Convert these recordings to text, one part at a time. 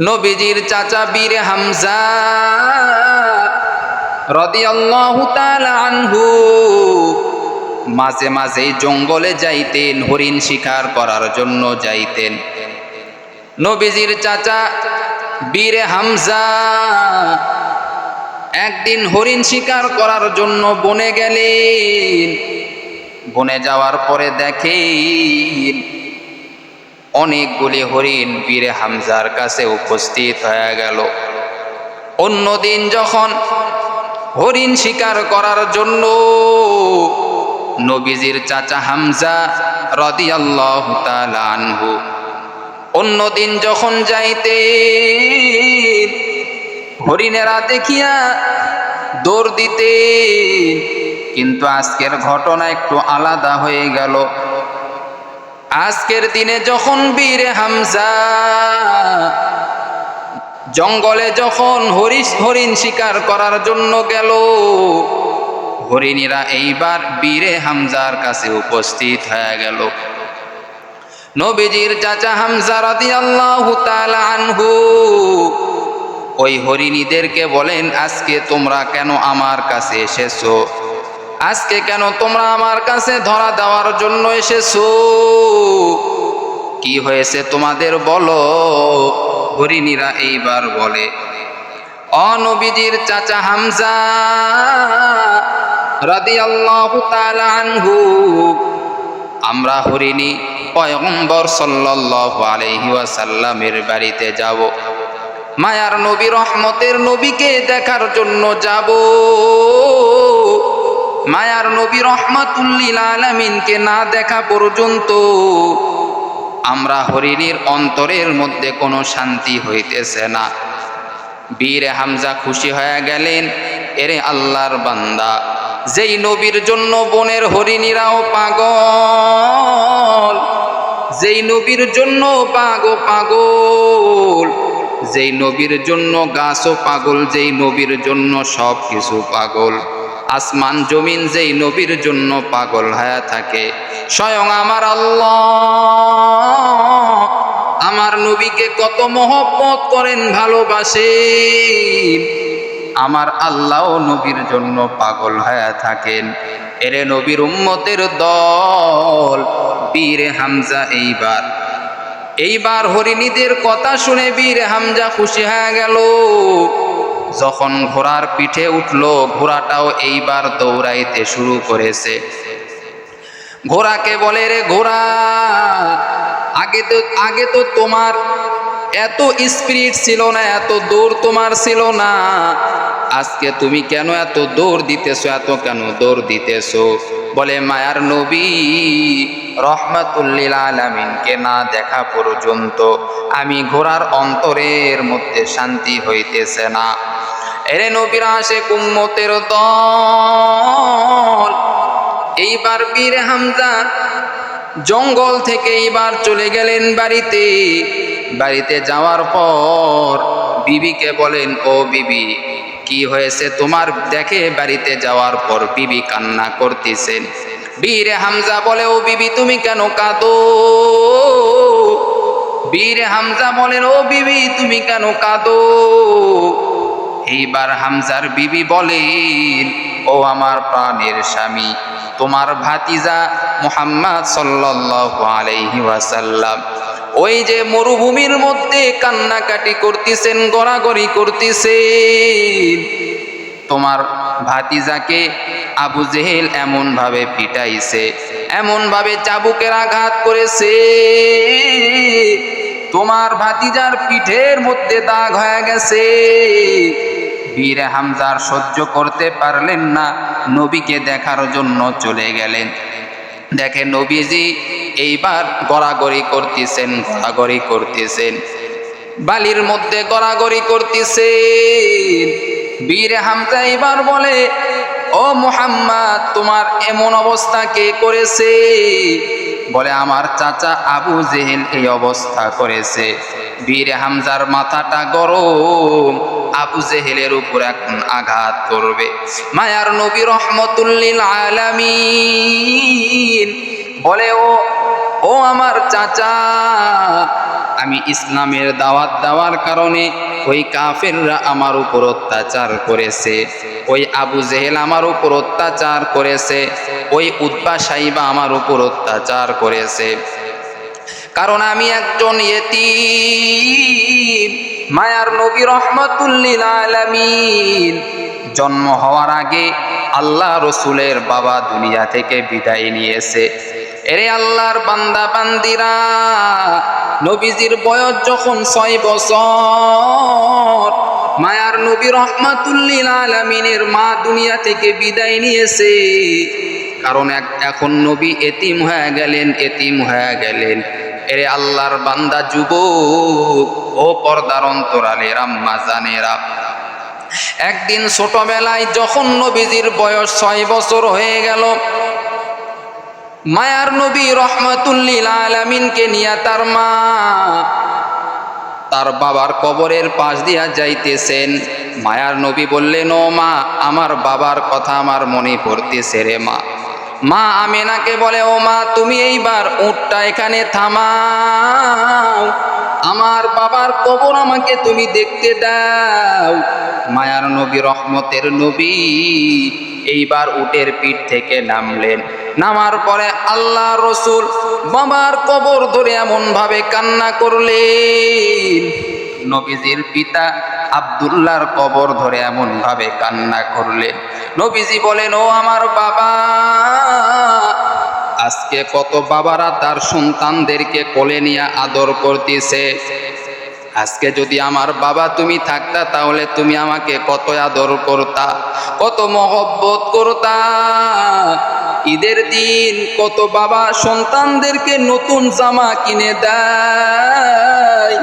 নবীজির চাচা বীর হামজা রদিয়াল্লাহু তাআলা মাঝে মাঝে জঙ্গলে যাইতেন, হরিণ শিকার করার জন্য যাইতেন। নবীজির চাচা বীর হামজা একদিন হরিণ শিকার করার জন্য বনে গেলেন। বনে যাওয়ার পরে দেখেন অনেকগুলি হরিণ বীর হামজার কাছে উপস্থিত হয়ে গেল। অন্যদিন যখন হরিণ শিকার করার জন্য নবীজির চাচা হামজা রদিয়াল্লাহু তাআলা আনহু অন্যদিন যখন যাইতে হরিণেরা দেখিয়া দৌড় দিতে কিন্তু আজকের ঘটনা একটু আলাদা হয়ে গেল। আজকের দিনে যখন বীর হামজা জঙ্গলে যখন হরিশ হরিণ শিকার করার জন্য গেল, হরিণীরা এইবার বীরে হামজার কাছে উপস্থিত হয়ে গেল। নবীজির চাচা হামজা রাদিয়াল্লাহু তাআলা আনহু ওই হরিণীদেরকে বলেন, আজকে তোমরা কেন আমার কাছে এসেছ? আজকে কেন তোমরা আমার কাছে ধরা দেওয়ার জন্য এসেছ? কি হয়েছে তোমাদের বলো? হরিণীরা এইবার বলে অনবীজির চাচা হামজা তাআলা আনহু, আমরা হরিণী পয়গম্বর সাল্লাল্লাহু আলাইহি ওয়াসাল্লামের বাড়িতে যাব। মায়ার নবী রহমতের নবীকে দেখার জন্য যাব। মায়ার নবী রহমাতুল্লিল আলামিনকে না দেখা পর্যন্ত আমরা হরিণীর অন্তরের মধ্যে কোনো শান্তি হইতেছে না। বীর হামজা খুশি হয়ে গেলেন, এরে আল্লাহর বান্দা, যেই নবীর জন্য বনের হরিণীরাও পাগল, যেই নবীর জন্য পাগো পাগল, যেই নবীর জন্য গাছও পাগল, যেই নবীর জন্য সব কিছু পাগল। আসমান, জমিন যেই নবীর জন্য পাগল হয়ে থাকে। স্বয়ং আমার আল্লাহ আমার নবীকে কত মহব্বত করেন, ভালোবাসে। আমার আল্লাহও নবীর জন্য পাগল হয়ে থাকেন। এরে নবীর উম্মতের দল বীর হামজা এইবার। এইবার হরিণীদের কথা শুনে বীর হামজা খুশি হয়ে গেল। যখন ঘোড়ার পিঠে উঠল, ঘোড়াটাও এইবার দৌড়াইতে শুরু করেছে। ঘোড়াকে বলে, রে ঘোড়া, আগে তো আগে তো তোমার এত স্পিরিট ছিল না, এত দৌড় তোমার ছিল না। আজকে তুমি কেন এত দৌড় দিতেছো, এত কেন দৌড় দিতেছো? বলে, মায়ার নবী রহমাতুল্লিল আলামিনকে না দেখা পর্যন্ত আমি ঘোড়ার অন্তরের মধ্যে শান্তি হইতেছে না। এরে নবীর আসে কুম্মতের দল, এইবার বীর হামজা জঙ্গল থেকে এইবার চলে গেলেন বাড়িতে। বাড়িতে যাওয়ার পর বিবিকে বলেন, ও বিবি, কি হয়েছে তোমার? দেখে বাড়িতে যাওয়ার পর বিবি কান্না করতেছেন। বীর হামজা বলে, ও বিবি, তুমি কেন কাঁদো? বীর হামজা বলেন, ও বিবি, তুমি কেন কাঁদো? এইবার হামজার বিবি বলেন, ও আমার প্রাণের স্বামী, তোমার ভাতিজা মুহাম্মদ সাল্লাল্লাহু আলাইহি ওয়াসাল্লাম, ওই যে মরুভূমির মধ্যে কান্নাকাটি করতেছেন, গড়াগড়ি করতেছেন তোমার ভাতিজাকে আবু জেহেল এমনভাবে পিটাইছে, এমনভাবে চাবুকের আঘাত করেছে। তোমার ভাতিজার পিঠের মধ্যে দাগ হয়ে গেছে। বীর হামজার সহ্য করতে পারলেন না, নবীকে দেখার জন্য চলে গেলেন। দেখে নবীজি এইবার গড়াগড়ি করতেছেন গড়াগড়ি করতেছেন, বালির মধ্যে গড়াগড়ি করতেছেন। বীর হামজা এবার বলে, ও মুহাম্মদ, তোমার এমন অবস্থা কে করেছে? বলে, আমার চাচা আবু জেহেল এই অবস্থা করেছে। বীর হামজার মাথাটা গরম, আবু জেহেলের উপর এখন আঘাত করবে। মায়ার নবী রহমতুল্লিল আলামিন বলে, ও ও আমার চাচা আমি আমি ইসলামের দাওয়াত দেওয়ার কারণে ওই কাফেররা আমার উপর অত্যাচার করেছে। ওই আবু জেহেল আমার উপর অত্যাচার করেছে। ওই উদ্বা সাইবা আমার উপর অত্যাচার করেছে। কারণ আমি একজন ইয়েতিম, মায়ার নবী রহমতুল্লিল আলামিন। জন্ম হওয়ার আগে আল্লাহ রসুলের বাবা দুনিয়া থেকে বিদায় নিয়েছে। এরে আল্লাহর বান্দা বান্দিরা, নবীজির বয়স যখন ছয় বছর, মায়ার নবী রহমাতুল্লিল আলামিনের মা দুনিয়া থেকে বিদায় নিয়েছে। কারণ এখন নবী এতিম হয়ে গেলেন, এতিম হয়ে গেলেন। এরে আল্লাহর বান্দা যুবক, ও পর্দার অন্তরালের আম্মা জানেরা একদিন ছোটবেলায় যখন নবীজির বয়স ছয় বছর হয়ে গেল মায়ার নবী রহমতুল্লিল আলামিনকে নিয়ে তার মা তার বাবার কবরের পাশ দিয়া যাইতেছেন। মায়ার নবী বললেন, ও মা, আমার বাবার কথা আমার মনে পড়তেছে রে মা। মা আমেনাকে বলে, ও মা, তুমি এইবার উটটা এখানে থামাও। আমার বাবার কবর আমাকে তুমি দেখতে দাও। মায়ার নবী রহমতের নবী এইবার উটের পিঠ থেকে নামলেন। নামার পরে আল্লাহ রসুল বাবার কবর ধরে এমন ভাবে কান্না করলেন। নবীজির পিতা আবদুল্লাহর কবর ধরে এমন ভাবে কান্না করলেন। নবীজি বলেন, ও আমার বাবা, আজকে কত বাবারা তার সন্তানদেরকে কোলে নিয়ে আদর করতেছে। আজকে যদি আমার বাবা তুমি থাকতা, তাহলে তুমি আমাকে কত আদর করতা, কত মহব্বত করতা। ঈদের দিন কত বাবা সন্তানদেরকে নতুন জামা কিনে দেয়।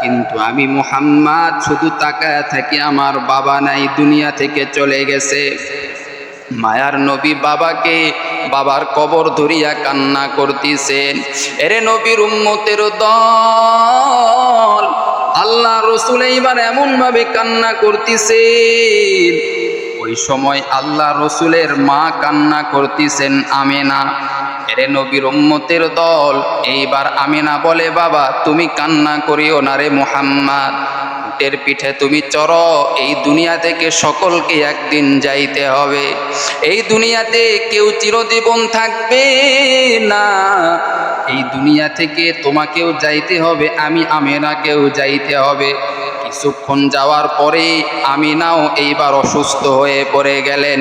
কিন্তু আমি মোহাম্মদ শুধু তাকায় থাকি, আমার বাবা নাই, দুনিয়া থেকে চলে গেছে। মায়ার নবী বাবাকে বাবার কবর ধরিয়া কান্না করতেছেন এরে নবীর উম্মতের দল আল্লাহ রসুল এইবার এমন ভাবে কান্না করতেছেন। ওই সময় আল্লাহ রসুলের মা কান্না করতেছেন আমেনা। এরে নবীর উম্মতের দল। এইবার আমেনা বলে, বাবা, তুমি কান্না করিও না রে মোহাম্মদ। উটের পিঠে তুমি চর এই দুনিয়া থেকে সকলকে একদিন যাইতে হবে। এই দুনিয়াতে কেউ চিরজীবন থাকবে না। এই দুনিয়া থেকে তোমাকেও যাইতে হবে, আমি আমেনাকেও যাইতে হবে। কিছুক্ষণ যাওয়ার পরে আমিনাও এইবার অসুস্থ হয়ে পড়ে গেলেন।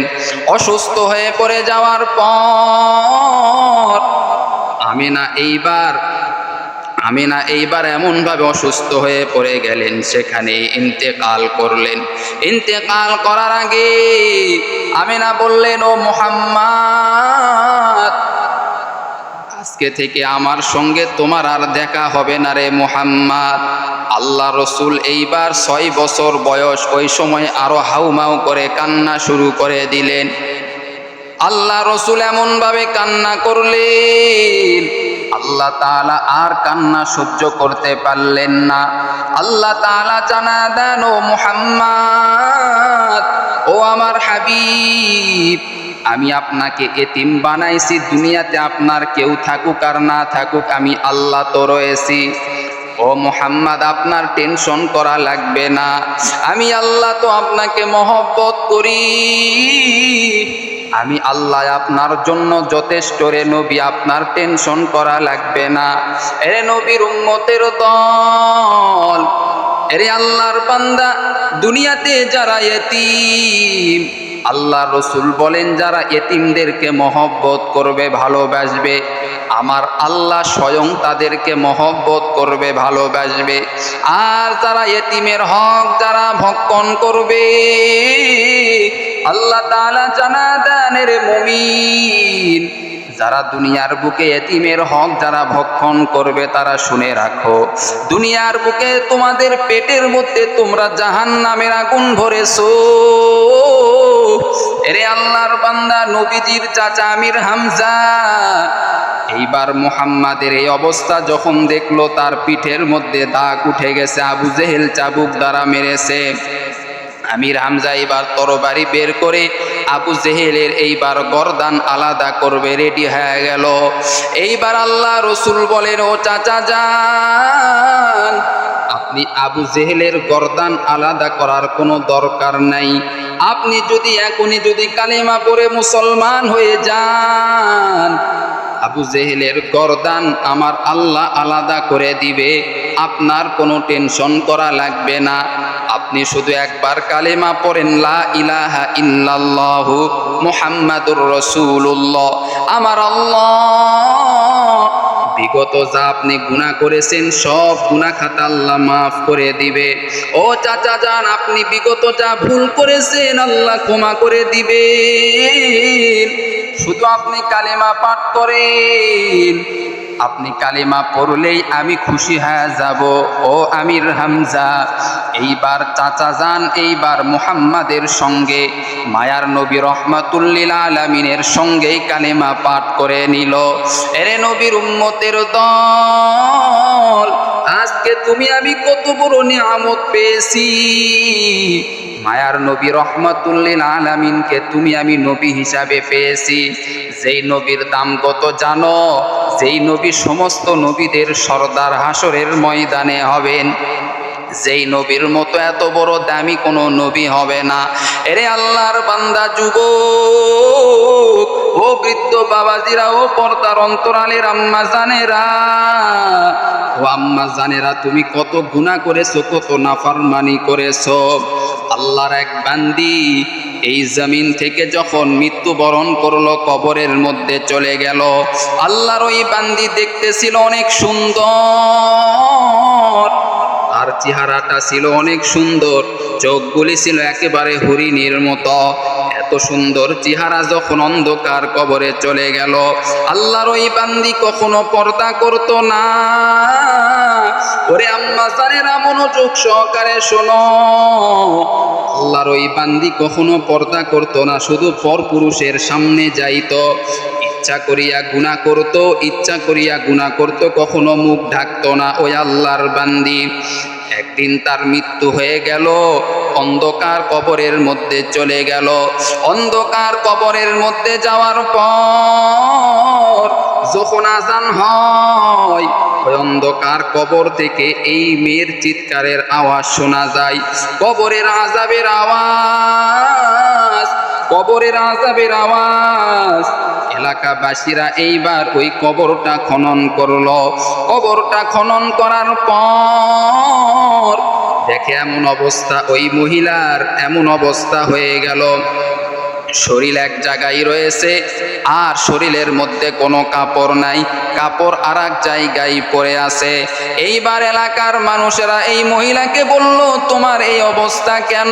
অসুস্থ হয়ে পড়ে যাওয়ার পর আমিনা এইবার আমিনা এইবার এমনভাবে অসুস্থ হয়ে পড়ে গেলেন, সেখানে ইন্তেকাল করলেন। ইন্তেকাল করার আগে আমিনা বললেন, ও মোহাম্মদ আজকে থেকে আমার সঙ্গে তোমার আর দেখা হবে না রে মোহাম্মদ। আল্লাহ রসুল এইবার ছয় বছর বয়স, ওই সময় আরও হাউমাউ করে কান্না শুরু করে দিলেন। আল্লাহ রসুল এমনভাবে কান্না করলেন, আল্লাহ তাআলা আর কান্না সহ্য করতে পারলেন না। আল্লাহ তাআলা জানা দেন, ও মুহাম্মদ, ও আমার হাবিব আমি আপনাকে এতিম বানাইছি, দুনিয়াতে আপনার কেউ থাকুক আর না থাকুক, আমি আল্লাহ তো রয়েছি। ও মোহাম্মদ, আপনার টেনশন করা লাগবে না। আমি আল্লাহ তো আপনাকে মহব্বত করি। আমি আল্লাহ আপনার জন্য যথেষ্ট রে নবী, আপনার টেনশন করা লাগবে না। এরে নবীর উম্মতের দল, এরে আল্লাহর বান্দা, দুনিয়াতে যারা এতিম আল্লাহ রসুল বলেন, যারা এতিমদেরকে মহব্বত করবে, ভালোবাসবে, আমার আল্লাহ স্বয়ং তাদেরকে মহব্বত করবে, ভালোবাসবে। আর যারা এতিমের হক, যারা ভক্ষণ করবে, আল্লাহ তালা জানা দেন রে মুমিন। যারা দুনিয়ার বুকে এতিমের হক, যারা ভক্ষণ করবে, তারা শুনে রাখো, দুনিয়ার বুকে তোমাদের পেটের মধ্যে তোমরা জাহান নামের আগুন ভরেছো। এরে আল্লাহর বান্দা, নবীজির চাচা আমির হামজা। এইবার মুহাম্মাদের এই অবস্থা যখন দেখল, তার পিঠের মধ্যে দাগ উঠে গেছে, আবু জেহেল চাবুক দ্বারা মেরেছে। আমির হামজা এইবার তরবারি বের করে আবু জেহেলের এইবার গরদান আলাদা করবে, রেডি হয়ে গেল। এইবার আল্লাহ রসুল বলেন, ও চাচা যান আপনি আবু জেহেলের গরদান আলাদা করার কোনো দরকার নাই। আপনি যদি এখনই যদি কালিমা পড়ে মুসলমান হয়ে যান, আবু জেহেলের গরদান আমার আল্লাহ আলাদা করে দিবে, আপনার কোনো টেনশন করা লাগবে না। আপনি শুধু একবার কালেমা পড়েন, লা ইলাহা ইল্লাল্লাহু মুহাম্মাদুর রাসূলুল্লাহ। আমার আল্লাহ বিগত যা আপনি গুণা করেছেন, সব গুণা খাতা আল্লাহ মাফ করে দিবে। ও চাচা যান, আপনি বিগত যা ভুল করেছেন, আল্লাহ ক্ষমা করে দিবে শুধু আপনি কালেমা পাঠ করেন আপনি কালিমা পড়লেই আমি খুশি হয়ে যাব। ও আমির হামজা, এইবার চাচা যান এইবার মুহাম্মাদের সঙ্গে। মায়ার নবী রহমাতুল্লিল আলমিনের সঙ্গেই কালিমা পাঠ করে নিল। এরে নবীর উম্মতের দল, আজকে তুমি আমি কত বড় নিয়ামত পেয়েছি। মায়ার নবী রহমতুল্লিল আলামিনকে তুমি আমি নবী হিসাবে পেয়েছি। যেই নবীর দাম কত জানো? যেই নবী সমস্ত নবীদের সর্দার হাসরের ময়দানে হবেন। যেই নবীর মতো এত বড় দামি কোনো নবী হবে না। এরে আল্লাহর বান্দা যুবক! ও বৃদ্ধ বাবাজিরা, ও পর্দার অন্তরালের আম্মা জানেরা। ও আম্মা জানেরা, তুমি কত গুণা করেছ, কত নাফারমানি করেছ। আল্লাহর এক বান্দি এই জমিন থেকে যখন মৃত্যুবরণ করল, কবরের মধ্যে চলে গেল। আল্লাহর ওই বান্দি দেখতেছিল অনেক সুন্দর। তার চেহারাটা ছিল অনেক সুন্দর। চোখগুলি ছিল একেবারে হরিণীর মতো। সুন্দর চেহারা যখন অন্ধকার কবরে চলে গেল। আল্লাহর ওই বান্দি কখনো পর্দা করতো না। ওরে আম্মা, জানেরা মনোযোগ সহকারে শোনো। আল্লাহর ওই বান্দি কখনো পর্দা করতো না, শুধু পর পুরুষের সামনে যাইত। ইচ্ছা করিয়া গুণা করত, ইচ্ছা করিয়া গুণা করত, কখনো মুখ ঢাকতো না। ওই আল্লাহর বান্দি। একদিন তার মৃত্যু হয়ে গেল, অন্ধকার কবরের মধ্যে চলে গেল। অন্ধকার কবরের মধ্যে যাওয়ার পর যখন আজান হয় অন্ধকার কবর থেকে এই মেয়ের চিৎকারের আওয়াজ শোনা যায়। কবরের আজাবের আওয়াজ কবরের আজাবের আওয়াজ। এলাকাবাসীরা এইবার ওই কবরটা খনন করল। কবরটা খনন করার পর দেখে এমন অবস্থা, ওই মহিলার এমন অবস্থা হয়ে গেল। শরীর এক জায়গায় রয়েছে, আর শরীরের মধ্যে কোনো কাপড় নাই। কাপড় আর এক জায়গায় পড়ে আছে। এইবার এলাকার মানুষেরা এই মহিলাকে বলল, তোমার এই অবস্থা কেন?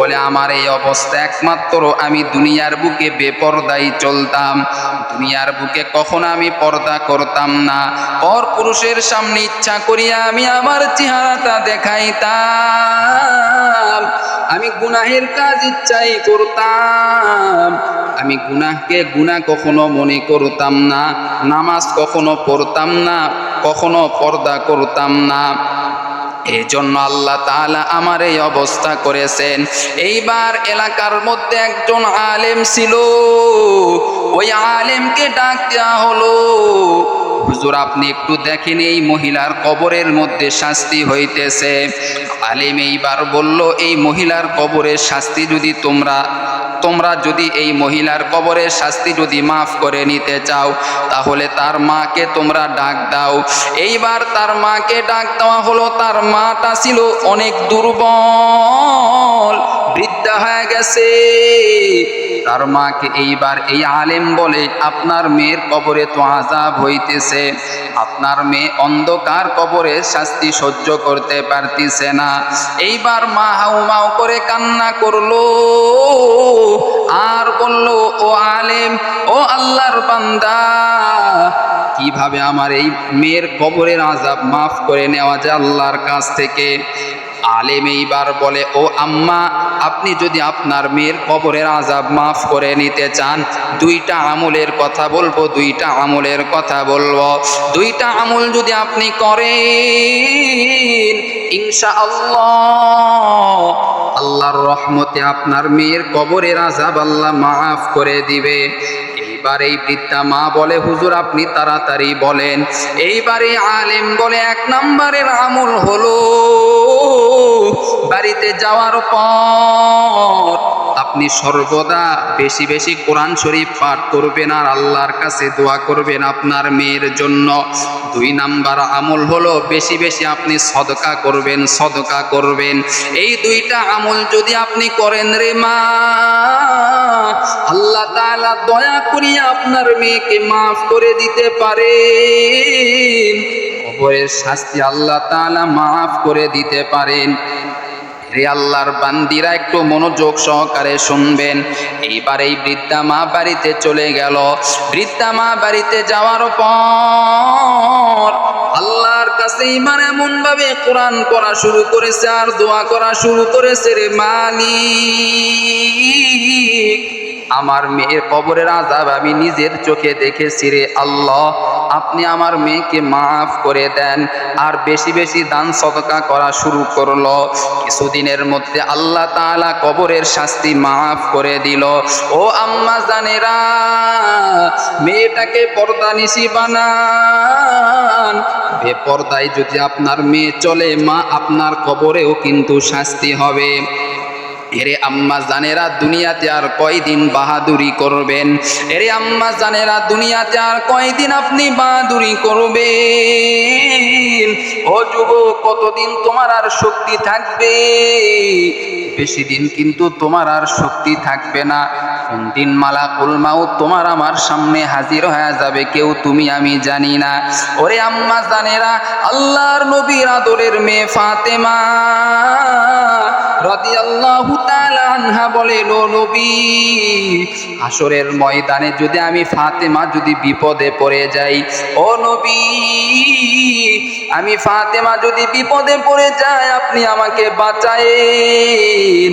বলে, আমার এই অবস্থা একমাত্র আমি দুনিয়ার বুকে বেপরদাই চলতাম। দুনিয়ার বুকে কখনো আমি পর্দা করতাম না। পর পুরুষের সামনে ইচ্ছা করিয়া আমি আমার চেহারাটা দেখাইতাম। আমি গুনাহের কাজ ইচ্ছাই করতাম। আমি গুনাহকে গুনাহ কখনো মনে করতাম না। নামাজ কখনো পড়তাম না। কখনো পর্দা করতাম না। এই জন্য আল্লাহ তাআলা আমার এই অবস্থা করেছেন। এইবার এলাকার মধ্যে একজন আলেম ছিল। ওই আলেমকে ডাক দেওয়া হলো। হুজুর, আপনি একটু দেখেন এই মহিলার কবরের মধ্যে শাস্তি হইতেছে। আলেম এইবার বলল, এই মহিলার কবরের শাস্তি যদি তোমরা তোমরা যদি এই মহিলার কবরের শাস্তি যদি মাফ করে নিতে চাও, তাহলে তার মাকে তোমরা ডাক দাও। এইবার তার মাকে ডাক দেওয়া হলো। তার মাটা ছিল অনেক দুর্বল, বৃদ্ধা হয়ে গেছে। তার মাকে এইবার এই আলেম বলে, আপনার মেয়ের কবরে তো আজাব হইতেছে। আপনার মেয়ে অন্ধকার কবরে শাস্তি সহ্য করতে পারতিছে না। এইবার মা হাউ মাউ করে কান্না করল, আর বলল, ও আলেম, ও আল্লাহর বান্দা, কীভাবে আমার এই মেয়ের কবরের আজাব মাফ করে নেওয়া যায় আল্লাহর কাছ থেকে? আলেম এইবার বলে, ও আম্মা, আপনি যদি আপনার মেয়ের কবরের আজাব মাফ করে নিতে চান, দুইটা আমলের কথা বলব, দুইটা আমলের কথা বলব। দুইটা আমল যদি আপনি করেন ইনশা আল্লাহ আল্লাহর রহমতে আপনার মেয়ের কবরের আজাব আল্লাহ মাফ করে দিবে। এইবার এই বৃদ্ধা মা বলে, হুজুর, আপনি তাড়াতাড়ি বলেন। এইবারে আলেম বলে, এক নম্বরের আমল হলো বাড়িতে যাওয়ার পর আপনি সর্বদা বেশি বেশি কোরআন শরীফ পাঠ করবেন আর আল্লাহর কাছে দোয়া করবেন আপনার মেয়ের জন্য। দুই নাম্বার আমল হলো বেশি বেশি আপনি সদকা করবেন সদকা করবেন। এই দুইটা আমল যদি আপনি করেন রে মা, আল্লাহ তাআলা দয়া করিয়া আপনার মেয়েকে মাফ করে দিতে পারে কবরের শাস্তি আল্লাহ তাআলা মাফ করে দিতে পারেন। রে আল্লাহর বান্দিরা, একটু মনোযোগ সহকারে শুনবেন। এইবার এই বৃদ্ধা মা বাড়িতে চলে গেল। বৃদ্ধা মা বাড়িতে যাওয়ার পর আল্লাহর কাছে ইমান এমন ভাবে কোরআন করা শুরু করেছে আর দোয়া করা শুরু করেছে রে মালিক। আমার মেয়ের কবরের আজাব আমি নিজের চোখে দেখেছি রে আল্লাহ। আপনি আমার মেয়েকে মাফ করে দেন আর বেশি বেশি দান সদকা করা শুরু করল। কিছুদিনের মধ্যে আল্লাহ তাআলা কবরের শাস্তি মাফ করে দিল। ও আম্মা জানেরা, মেয়েটাকে পর্দা নিশি বানান। বেপর্দায় যদি আপনার মেয়ে চলে, মা আপনার কবরেও কিন্তু শাস্তি হবে। এরে আম্মা জানেরা দুনিয়াতে আর কয়দিন বাহাদুরি করবেন? এরে আম্মা জানেরা দুনিয়াতে আর কয়দিন আপনি বাহাদুরি করবেন? ও যুবক, কতদিন তোমার আর শক্তি থাকবে? বেশি দিন কিন্তু তোমার আর শক্তি থাকবে না। কোন দিন মালা কুলমাও তোমার আমার সামনে হাজির হয়ে যাবে কেউ তুমি আমি জানি না। ওরে আম্মা জানেরা, আল্লাহর নবীর আদরের মেয়ে ফাতেমা। রাদিয়াল্লাহু তাআলা আনহা বলেন ও নবী হাসরের ময়দানে যদি আমি ফাতেমা যদি বিপদে পড়ে যাই, ও নবী, আমি ফাতেমা যদি বিপদে পড়ে যাই, আপনি আমাকে বাঁচায়েন।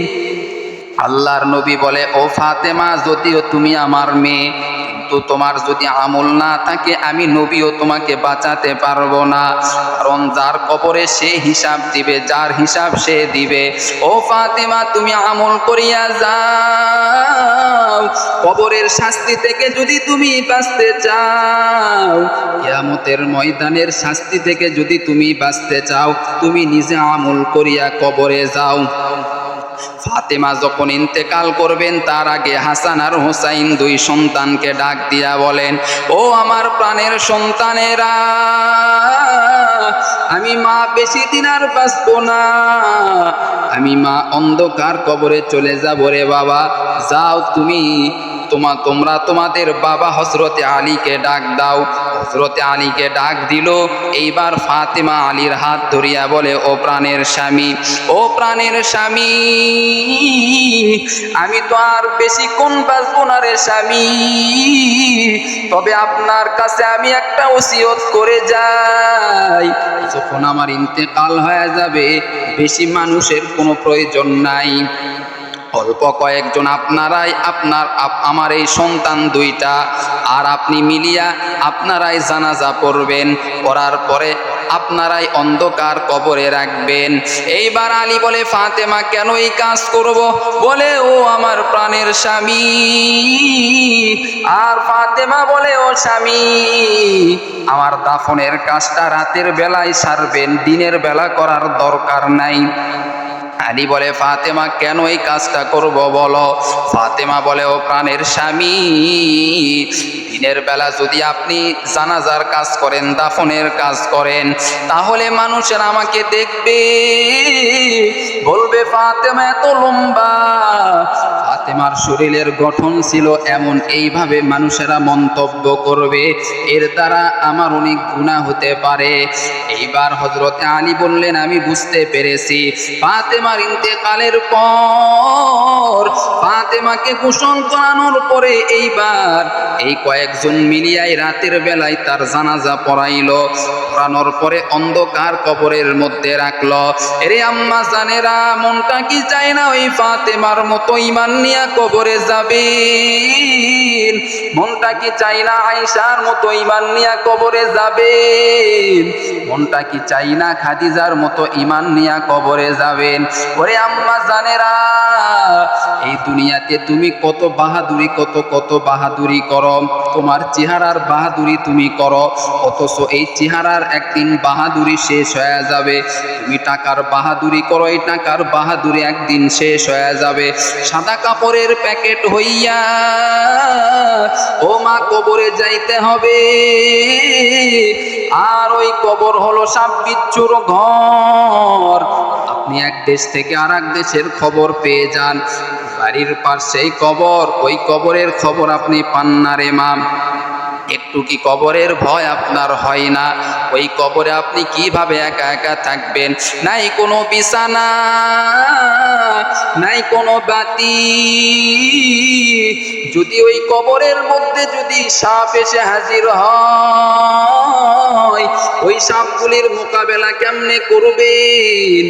আল্লাহর নবী বলে, ও ফাতেমা, যদিও তুমি আমার মেয়ে কিন্তু তোমার যদি আমল না থাকে, আমি নবীও তোমাকে বাঁচাতে পারব না। কারণ যার কবরে সে হিসাব দিবে, যার হিসাব সে দিবে। ও ফাতেমা, তুমি আমল করিয়া যাও। কবরের শাস্তি থেকে যদি তুমি বাঁচতে চাও, কিয়ামতের ময়দানের শাস্তি থেকে যদি তুমি বাঁচতে চাও, তুমি নিজে আমল করিয়া কবরে যাও। ফাতেমা যখন ইন্তেকাল করবেন, তার আগে হাসান আর হোসাইন দুই সন্তানকে ডাক দিয়া বলেন, ও আমার প্রাণের সন্তানেরা, আমি মা বেশি দিন আর বাঁচবো না। আমি মা অন্ধকার কবরে চলে যাব রে বাবা। যাও তুমি, তোমা, তোমরা তোমাদের বাবা হজরতে আলীকে ডাক দাও। হজরতে আলীকে ডাক দিল। এইবার ফাতেমা আলীর হাত ধরিয়া বলে, ও প্রাণের স্বামী, ও প্রাণের স্বামী। আমি তো আর বেশিক্ষণ বাঁচবো না স্বামী। তবে আপনার কাছে আমি একটা ওসিয়ত করে যাই। যখন আমার ইন্তেকাল হয়ে যাবে, বেশি মানুষের কোনো প্রয়োজন নাই। অল্প কয়েকজন আপনারাই আপনার আমার এই সন্তান দুইটা, আর আপনি মিলিয়া আপনারাই জানাজা পড়বেন করার পরে আপনারাই অন্ধকার কবরে রাখবেন। এইবার আলী বলে, ফাতেমা, কেন এই কাজ করব? বলে, ও আমার প্রাণের স্বামী। আর ফাতেমা বলে, ও স্বামী, আমার দাফনের কাজটা রাতের বেলায় সারবেন, দিনের বেলা করার দরকার নাই। আলী বলে, ফাতেমা, কেন এই কাজটা করব বলো? ফাতেমা বলে, ও প্রাণের স্বামী, দিনের বেলা যদি আপনি জানাজার কাজ করেন, দাফনের কাজ করেন, তাহলে মানুষের আমাকে দেখবে। বলবে, ফাতেমা, এত লম্বা। ফাতেমার শরীরের গঠন ছিল এমন, এইভাবে মানুষেরা মন্তব্য করবে। এর দ্বারা আমার অনেক গুণা হতে পারে। এইবার হজরতে আলী বললেন, আমি বুঝতে পেরেছি। ফাতেমার ইন্তেকালের পর ফাতেমাকে গোসল করানোর পরে এইবার এই কয়েকজন মিলিয়াই রাতের বেলায় তার জানাজা পড়াইলো। পড়ানোর পরে অন্ধকার কবরের মধ্যে রাখল। এরে আম্মা জানেরা, মনটা কি চায় না ওই ফাতেমার মতো ইমান নিয়া কবরে যাবে মনটা কি চাই না আয়সার মতো ইমান নিয়া কবরে যাবে মনটা কি চাই না খাদিজার মতো ইমান নিয়া কবরে যাবেন? ওরে আম্মা জানেরা, এই দুনিয়াতে তুমি কত বাহাদুরি, কত কত বাহাদুরি করো। তোমার চেহারার বাহাদুরি তুমি করো, অথচ এই চেহারার একদিন বাহাদুরি শেষ হয়ে যাবে। তুমি টাকার বাহাদুরি করো, এই টাকার বাহাদুরি একদিন শেষ হয়ে যাবে। সাদা কাপড়ের প্যাকেট হইয়া, ও মা, কবরে যাইতে হবে। আর ওই কবর হলো সাপ বিচ্ছুর ঘর। আপনি এক দেশ থেকে আর এক দেশের খবর পেয়ে যান। বাড়ির পাশেই কবর, ওই কবরের খবর আপনি পান না রে মাম একটু কি কবরের ভয় আপনার হয় না? ওই কবরে আপনি কীভাবে একা একা থাকবেন? নাই কোনো বিছানা। নাই কোনো বাতি। যদি ওই কবরের মধ্যে যদি সাপ এসে হাজির হয়, ওই সাপগুলির মোকাবেলা কেমনে করবেন?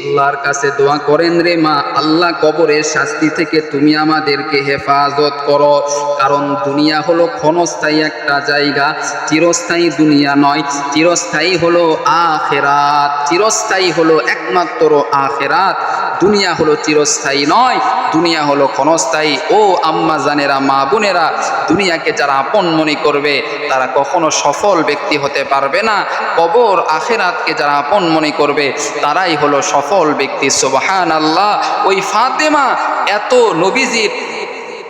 আল্লাহর কাছে দোয়া করেন রে মা, আল্লাহ কবরের শাস্তি থেকে তুমি আমাদেরকে হেফাজত করো। কারণ দুনিয়া হলো ক্ষণস্থায়ী একটা জায়গা, চিরস্থায়ী দুনিয়া নয়, চিরস্থায়ী হলো আখেরাত, চিরস্থায়ী হলো একমাত্র আখেরাত। দুনিয়া হলো চিরস্থায়ী নয়, দুনিয়া হলো ক্ষণস্থায়ী। ও আম্মা জানেরা, মা বোনেরা, দুনিয়াকে যারা আপন মনে করবে, তারা কখনো সফল ব্যক্তি হতে পারবে না। কবর আখেরাতকে যারা আপন মনে করবে, তারাই হলো সফল ব্যক্তি। সোবাহান আল্লাহ ওই ফাতেমা, এত নবীজির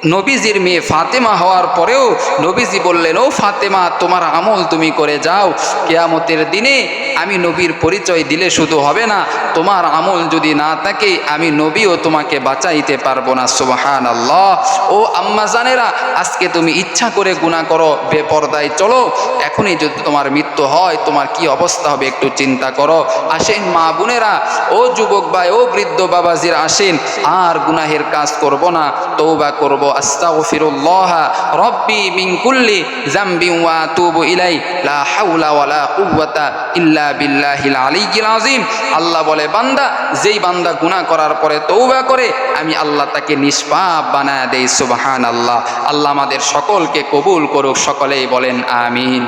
নবীজির মেয়ে ফাতেমা হওয়ার পরেও নবীজি বললেন, ও ফাতেমা, তোমার আমল তুমি করে যাও। কেয়ামতের দিনে আমি নবীর পরিচয় দিলে শুধু হবে না, তোমার আমল যদি না থাকে, আমি নবীও তোমাকে বাঁচাইতে পারব না। সুবাহান আল্লাহ ও আম্মা জানেরা, আজকে তুমি ইচ্ছা করে গুণা করো, বেপর্দায় চলো। এখনই যদি তোমার মৃত্যু হয়, তোমার কি অবস্থা হবে একটু চিন্তা করো। আসেন মা বোনেরা, ও যুবক ভাই, ও বৃদ্ধ বাবাজির আসেন, আর গুনাহের কাজ করব না তৌবা করব। আস্তাগফিরুল্লাহ, রব্বি মিন কুল্লি জামবি ওয়া আতুবু ইলাই লা হাওলা ওয়ালা কুওয়াতা ইল্লা বিল্লাহিল আলিয়্যিল আযীম। আল্লাহ বলে, বান্দা, যেই বান্দা গুনাহ করার পরে তৌবা করে, আমি আল্লাহ তাকে নিষ্পাপ বানায় দেই, সুবহানাল্লাহ। আল্লাহ আমাদের সকলকে কবুল করুক, সকলেই বলেন, আমিন।